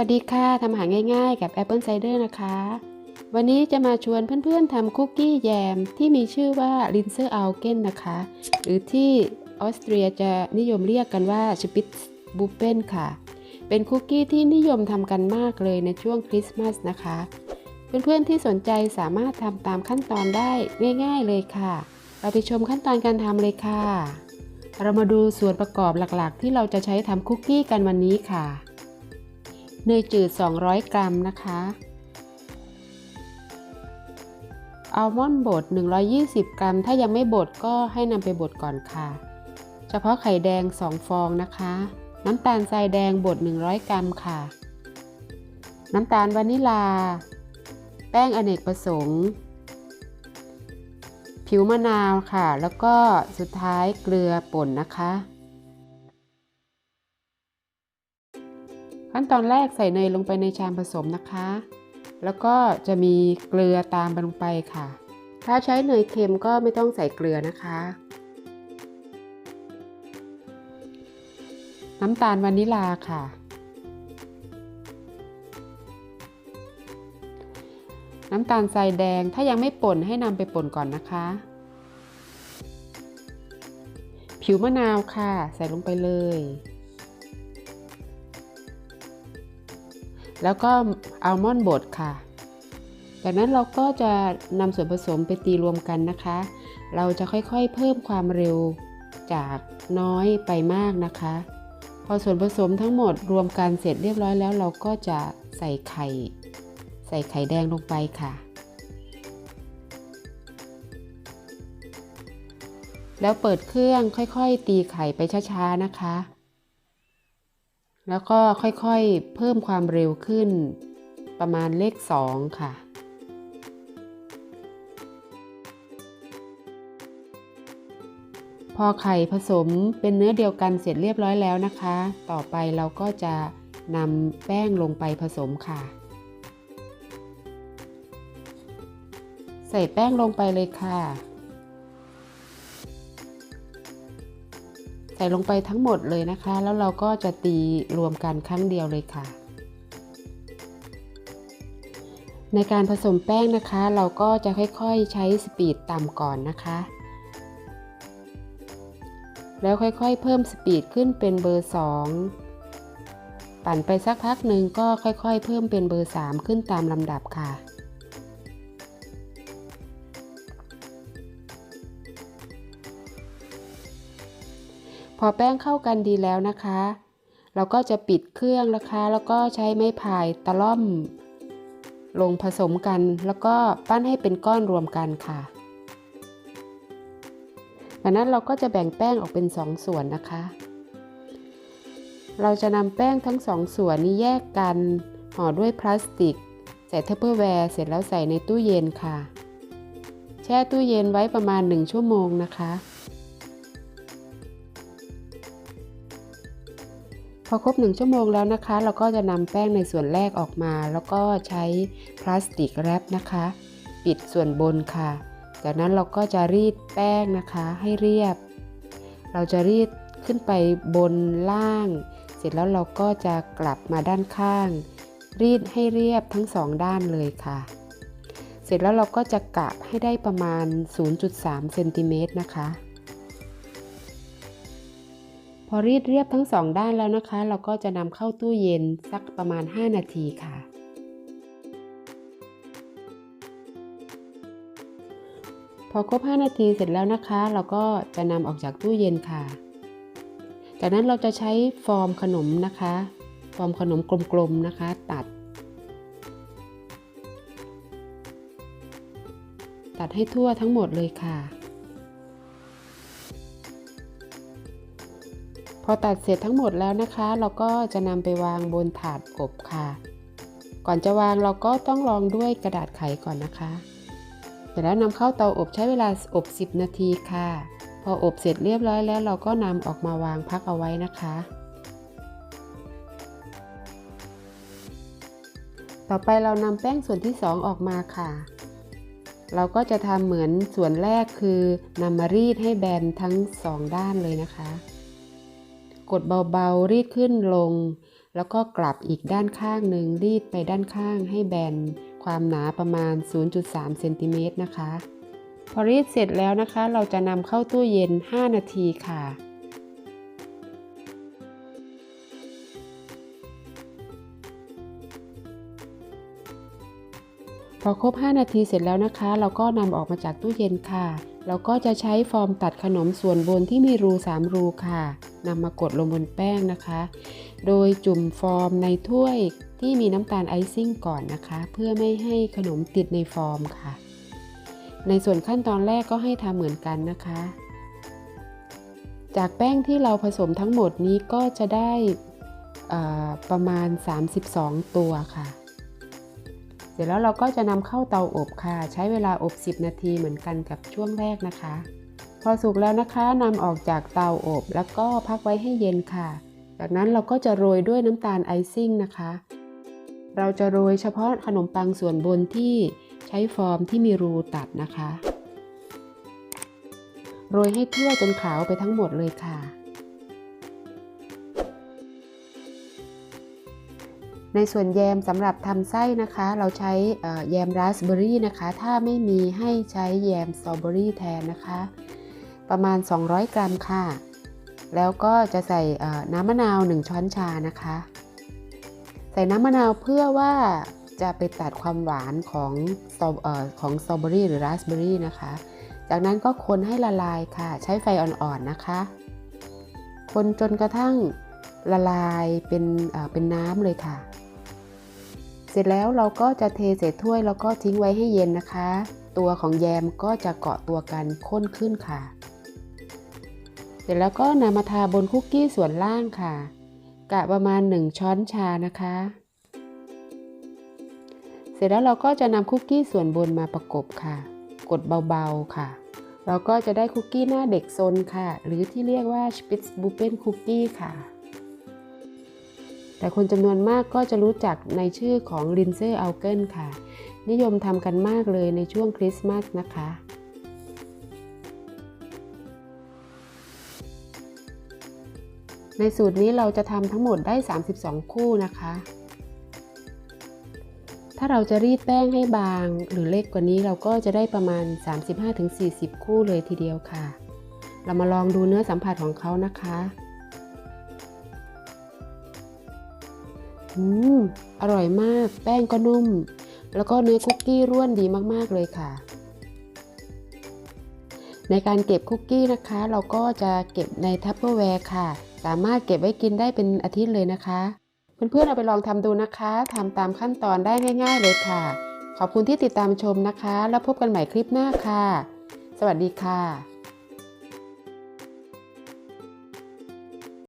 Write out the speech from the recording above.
วัสดีค่ะทำอาหารง่ายๆ กับ Apple Cider นะคะ วันนี้จะมาชวนเพื่อนๆทำคุกกี้แยมที่มีชื่อว่า l i n s e r a u g e n นะคะ หรือที่ออสเตรียจะนิยมเรียกกันว่า Spitz b u p p e n ค่ะ เป็นคุกกี้ที่นิยมทำกันมากเลยในช่วงคริสต์มาสนะคะ เพื่อนๆที่สนใจสามารถทำตามขั้นตอนได้ง่ายๆเลยค่ะ เราไปชมขั้นตอนการทำเลยค่ะ เรามาดูส่วนประกอบหลักๆ ที่เราจะใช้ทำคุกกี้กันวันนี้ค่ะ เนยจืด 200 กรัมนะคะอัลมอนด์บด 120 กรัม ถ้ายังไม่บดก็ให้นำไปบดก่อนค่ะ เฉพาะไข่แดง 2 ฟองนะคะ น้ำตาลทรายแดงบด 100 กรัมค่ะ น้ำตาลวานิลา แป้งอเนกประสงค์ ผิวมะนาวค่ะ แล้วก็สุดท้ายเกลือป่นนะคะ ขั้นตอนแรกใส่เนยลงไปในชามผสมนะคะ แล้วก็จะมีเกลือตามไปลงไปค่ะ ถ้าใช้เนยเค็มก็ไม่ต้องใส่เกลือนะคะ น้ำตาลวานิลาค่ะ น้ำตาลทรายแดงถ้ายังไม่ป่นให้นำไปป่นก่อนนะคะ ผิวมะนาวค่ะ ใส่ลงไปเลย แล้วก็อัลมอนด์บดค่ะ จากนั้นเราก็จะนำส่วนผสมไปตีรวมกันนะคะ เราจะค่อยๆเพิ่มความเร็วจากน้อยไปมากนะคะ พอส่วนผสมทั้งหมดรวมกันเสร็จเรียบร้อยแล้ว เราก็จะใส่ไข่ ใส่ไข่แดงลงไปค่ะ แล้วเปิดเครื่องค่อยๆ ตีไข่ไปช้าๆนะคะ แล้วก็ค่อยๆเพิ่มความเร็วขึ้น ประมาณเลข 2 ค่ะ พอไข่ผสมเป็นเนื้อเดียวกันเสร็จเรียบร้อยแล้วนะคะ ต่อไปเราก็จะนำแป้งลงไปผสมค่ะ ใส่แป้งลงไปเลยค่ะ ใส่ลงไปทั้งหมดเลยนะคะ แล้วเราก็จะตีรวมกันครั้งเดียวเลยค่ะ ในการผสมแป้งนะคะ เราก็จะค่อยๆใช้สปีดต่ำก่อนนะคะ แล้วค่อยๆ เพิ่มสปีดขึ้นเป็นเบอร์ 2 ปั่นไปสักพักหนึ่งก็ค่อยๆ เพิ่มเป็นเบอร์ 3 ขึ้นตามลำดับค่ะ พอแป้งเข้ากันดีแล้วนะคะ เราก็จะปิดเครื่องนะคะ แล้วก็ใช้ไม้พายตะล่อม ลงผสมกัน แล้วก็ปั้นให้เป็นก้อนรวมกันค่ะจากนั้นเราก็จะแบ่งแป้งออกเป็น 2ส่วนนะคะ เราจะนำแป้งทั้ง2ส่วนนี้แยกกันห่อด้วยพลาสติก ใส่เทปเปอร์แวร์เสร็จแล้วใส่ในตู้เย็นค่ะ แช่ตู้เย็นไว้ประมาณ 1 ชั่วโมงนะคะ พอครบ 1 ชั่วโมงแล้วนะคะ เราก็จะนำแป้งในส่วนแรกออกมา แล้วก็ใช้พลาสติกแรปนะคะ ปิดส่วนบนค่ะ จากนั้นเราก็จะรีดแป้งนะคะให้เรียบ เราจะรีดขึ้นไปบนล่าง เสร็จแล้วเราก็จะกลับมาด้านข้าง รีดให้เรียบทั้งสองด้านเลยค่ะ เสร็จแล้วเราก็จะกะให้ได้ประมาณ 0.3เซนติเมตรนะคะ พอรีดเรียบทั้งสองด้านแล้วนะคะ เราก็จะนำเข้าตู้เย็นสักประมาณ 5 นาทีค่ะ พอครบ 5 นาทีเสร็จแล้วนะคะ เราก็จะนำออกจากตู้เย็นค่ะ จากนั้นเราจะใช้ฟอร์มขนมนะคะ ฟอร์มขนมกลมๆนะคะ ตัด ตัดให้ทั่วทั้งหมดเลยค่ะ พอตัดเสร็จทั้งหมดแล้วนะคะ เราก็จะนำไปวางบนถาดอบค่ะ ก่อนจะวางเราก็ต้องรองด้วยกระดาษไขก่อนนะคะ เสร็จแล้วนำเข้าเตาอบใช้เวลาอบ 10 นาทีค่ะ พออบเสร็จเรียบร้อยแล้ว เราก็นำออกมาวางพักเอาไว้นะคะต่อไปเรานำแป้งส่วนที่ 2 ออกมาค่ะ เราก็จะทำเหมือนส่วนแรกคือนำมารีดให้แบนทั้ง 2 ด้านเลยนะคะ กดเบาๆ รีดขึ้นลง แล้วก็กลับอีกด้านข้างหนึ่งรีดไปด้านข้างให้แบน ความหนาประมาณ 0.3เซนติเมตรนะคะ พอรีดเสร็จแล้วนะคะ เราจะนำเข้าตู้เย็น 5 นาทีค่ะพอครบ 5 นาทีเสร็จแล้วนะคะ เราก็นำออกมาจากตู้เย็นค่ะ เราก็จะใช้ฟอร์มตัดขนมส่วนบนที่มีรู 3 รูค่ะ นำมากดลงบนแป้งนะคะ โดยจุ่มฟอร์มในถ้วยที่มีน้ำตาลไอซิ่งก่อนนะคะ เพื่อไม่ให้ขนมติดในฟอร์มค่ะ ในส่วนขั้นตอนแรกก็ให้ทำเหมือนกันนะคะ จากแป้งที่เราผสมทั้งหมดนี้ก็จะได้ประมาณ 32 ตัวค่ะ เสร็จแล้วเราก็จะนำเข้าเตาอบค่ะ ใช้เวลาอบ 10 นาทีเหมือนกันกับช่วงแรกนะคะ อสุกแล้วนะคะนำออกจากเตาอบ แล้วก็พักไว้ให้เย็นค่ะ จากนั้นเราก็จะโรยด้วยน้ำตาลไอซิ่งนะคะ เราจะโรยเฉพาะขนมปังส่วนบนที่ใช้ฟอร์มที่มีรูตัดนะคะ โรยให้ทั่วจนขาวไปทั้งหมดเลยค่ะในส่วนแยมสำหรับทำไส้นะคะ เราใช้แยมราสเบอร์รี่นะคะ ถ้าไม่มีให้ใช้แยมสตรอเบอรี่แทนนะคะ ประมาณ 200 กรัมค่ะ แล้วก็จะใส่น้ำมะนาว 1 ช้อนชานะคะ ใส่น้ำมะนาวเพื่อว่าจะไปตัดความหวานของของสตรอเบอรี่หรือราสเบอรี่นะคะ จากนั้นก็คนให้ละลายค่ะ ใช้ไฟอ่อนๆนะคะ คนจนกระทั่งละลายเป็นเป็นน้ำเลยค่ะ เสร็จแล้วเราก็จะเทใส่ถ้วยแล้วก็ทิ้งไว้ให้เย็นนะคะ ตัวของแยมก็จะเกาะตัวกันข้นขึ้นค่ะ เสร็จแล้วก็นำมาทาบนคุกกี้ส่วนล่างค่ะ กะประมาณ 1 ช้อนชานะคะ เสร็จแล้วเราก็จะนำคุกกี้ส่วนบนมาประกบค่ะ กดเบาๆค่ะ เราก็จะได้คุกกี้หน้าเด็กซนค่ะ หรือที่เรียกว่า Spitz b u p p e n Cookie ค่ะ แต่คนจำนวนมากก็จะรู้จักในชื่อของลินเซอร์อัลเกิลค่ะ นิยมทำกันมากเลยในช่วงคริสต์มาสนะคะ ในสูตรนี้เราจะทำทั้งหมดได้ 32 คู่นะคะ ถ้าเราจะรีดแป้งให้บางหรือเล็กกว่านี้เราก็จะได้ประมาณ 35-40 คู่เลยทีเดียวค่ะ เรามาลองดูเนื้อสัมผัสของเขานะคะอืมอร่อยมาก แป้งก็นุ่ม แล้วก็เนื้อคุกกี้ร่วนดีมาก ๆ เลยค่ะ ในการเก็บคุกกี้นะคะ เราก็จะเก็บในทัพเปอร์แวร์ค่ะ สามารถเก็บไว้กินได้เป็นอาทิตย์เลยนะคะ เพื่อนๆเอาไปลองทำดูนะคะทำตามขั้นตอนได้ง่าย ๆ เลยค่ะ ขอบคุณที่ติดตามชมนะคะ แล้วพบกันใหม่คลิปหน้าค่ะ สวัสดีค่ะ